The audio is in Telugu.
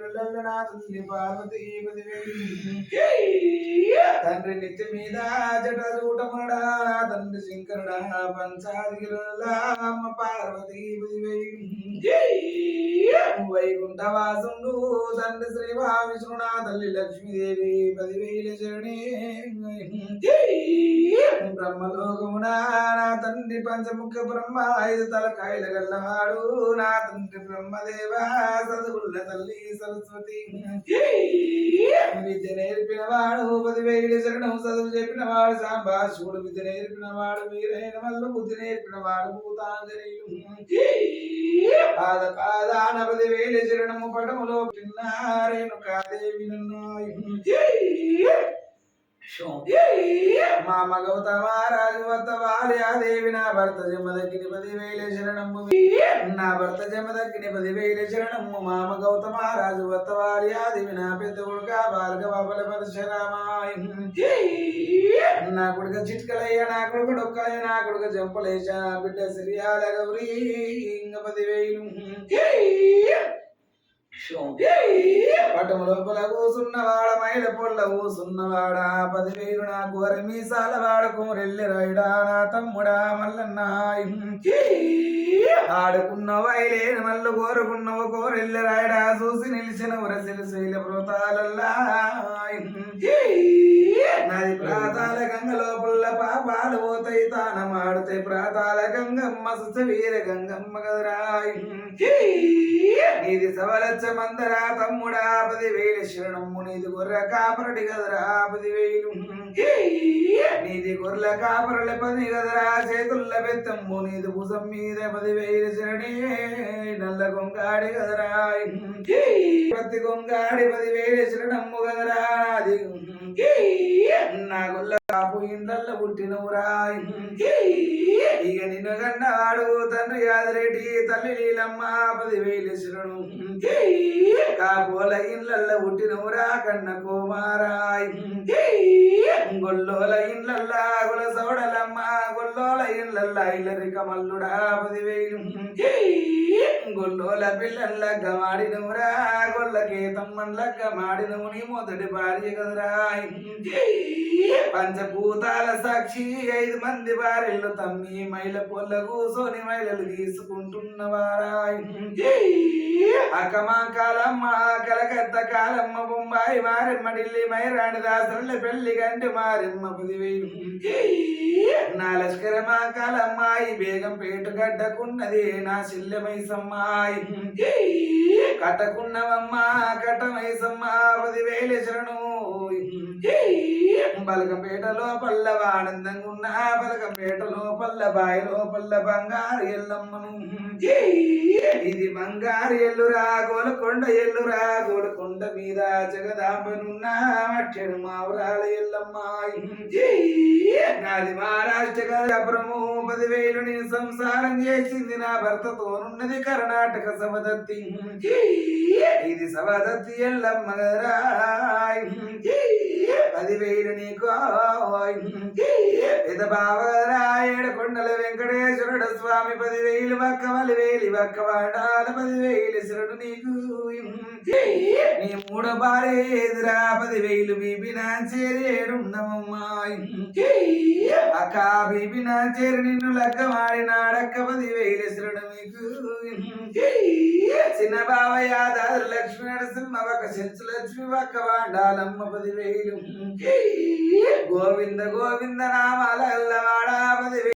తల్లి పార్వతీ తండ్రి నిత్య మీద జట చూటమడా తండ్రి శంకరుడా పంచాదిగిరుల అమ్మ పార్వతీ వైకుంఠ వాసుండు తండ్రి శ్రీ మహావిష్ణునా తల్లి లక్ష్మీదేవి పదివేల శరణి. బ్రహ్మలోకమునా నా తండ్రి పంచముఖ బ్రహ్మ ఐదు తలకాయల గల్లవాడు నా తండ్రి బ్రహ్మదేవ చదువుల తల్లి సరస్వతి. విద్య నేర్పిన వాడు పదివేలు శరణం చదువు చెప్పిన వాడు సాంబాశుడు విద్య నేర్పిన వాడు వీరైన వల్ల బుద్ధి నేర్పిన వాడు భూతాంజనేయుడు. పాద పాదాన పదివేలు శరణము పటములో పిన్నారేను కాదేవి నన్ను. మామ గౌతమారాజు వద్ద వార్యాదేవి నా భర్త జమదగ్గిని పదివేల శరణము నా భర్త జమదగ్గిని పదివేల శరణము మామ గౌతమారాజు వద్ద వార్యాదేవి నా పెద్ద కొడుక భార్గవ పరశురామాయ నా కొడుక చిట్కలయ్య నా కొడుకు డొక్కలయ్య నా కొడుక జంపలేశ బిడ్డ సిరియాల గౌరీ. ఇంగ పదివేలు. పటము లోపల కూసున్నవాడ మైల పొల్ల కూసున్నవాడా పదివేలు నా కూర మీసాల వాడ కూరెల్లి రాయుడా నా తమ్ముడా మల్లన్న. ఆడుకున్న వైలేని మల్లు కోరుకున్నవ కోరెల్లి రాయుడా చూసి నిలిచిన ఉరసిల శైల పృతాలల్లా నది ప్రాతాల గంగ లోపల పాపాలు పోతాయి. తానమాడితే ప్రాతాల గంగమ్మ సుస వీర గంగమ్మ కదరాయి నీది సవలచ్చ మందరా తమ్ముడా. పదివేలు శరణమ్ము నీది గొర్రె కాపరటి కదరా. పదివేలు. నీది గొర్రెల కాపరల పది కదరా. చేతుల్ల బెత్తమ్ము నీది భుజం మీద పదివేలు శరణి. నల్ల గొంగాడి కదరా. ప్రతి గొంగాడి పదివేలు శరణమ్ము కదరా. అది. నా గుల్ల కాపు ఇండ్లల్ల పుట్టినవురా. ఇక నిన్ను కన్నాడు తండ్రి యాదిరెడ్డి తల్లి నీలమ్మ పదివేలు శరణు కాపోల ఇళ్ళల్ల పుట్టినవురా కన్న కుమారాయ్. గొల్లోల ఇళ్ళల్ల గుల సౌడలమ్మ గొల్లోల ఇళ్ళల్ల ఇల్లరిక మల్లుడా పదివేలు. గొల్లోల పిల్లల్ల గమాడినవురా గొల్లకే తమ్మన్లగ్గ మాడినవు నీ మొదటి భార్య కదరా. పంచభూతాల సాక్షి ఐదు మంది భార్యలు తమ్మి మైల పొల్ల కూసోని మైలలు తీసుకుంటున్నవారా. అకమా కాలమ్మ కలకత్త కాలమ్మ బొంబాయి మారెమ్మ ఢిల్లీ మైరాణి దాసరుల పెళ్ళి గంటి మారెమ్మ పదివేలు. నా లష్కరమా కాలమ్మాయి వేగం పేటు గడ్డకున్నది నా శిల్లమైసమ్మాయి కట్టకున్నవమ్మా కట్టమైసమ్మ పదివేల శరణు బలకంపేటలో పల్లవ ఆనందంగా ఉన్న బలకంపేటలో పల్ల బాయిలో పల్ల బంగారు ఎల్లమ్మను. ఇది బంగారు ఎల్లురా గోలకొండ ఎల్లురా గోలకొండ మీద జగదాంబనున్న మట్టెడు మావురాల ఎల్లమ్మ నాది మహారాజు గజపురము పదివేలు నేను సంసారం చేసింది నా భర్తతోనున్నది కర్ణాటక సమదత్తి. ఇది సమదత్తి ఎల్లమ్మ పదివేలు నీకు పెద్ద బావరాయడ స్వామి పదివేలు వక్కవలి వేలి వక్కవాడాల పదివేలు శరుడు నీకు. నీ మూడో భార్య ఎదురా పదివేలు బీబీ నా చేరేడున్నమమ్మా అక్క బీబీ నా చేరి నిన్ను లక్క మాడినాడక్క పదివేలు శరుడు మీకు చిన్న బావ యాదాద్రి లక్ష్మీ నరసింహ ఒక చెంచు లక్ష్మి ఒక్క వాడాలమ్మ పదివేలు. గోవింద గోవింద నామాల వాడా పదివేలు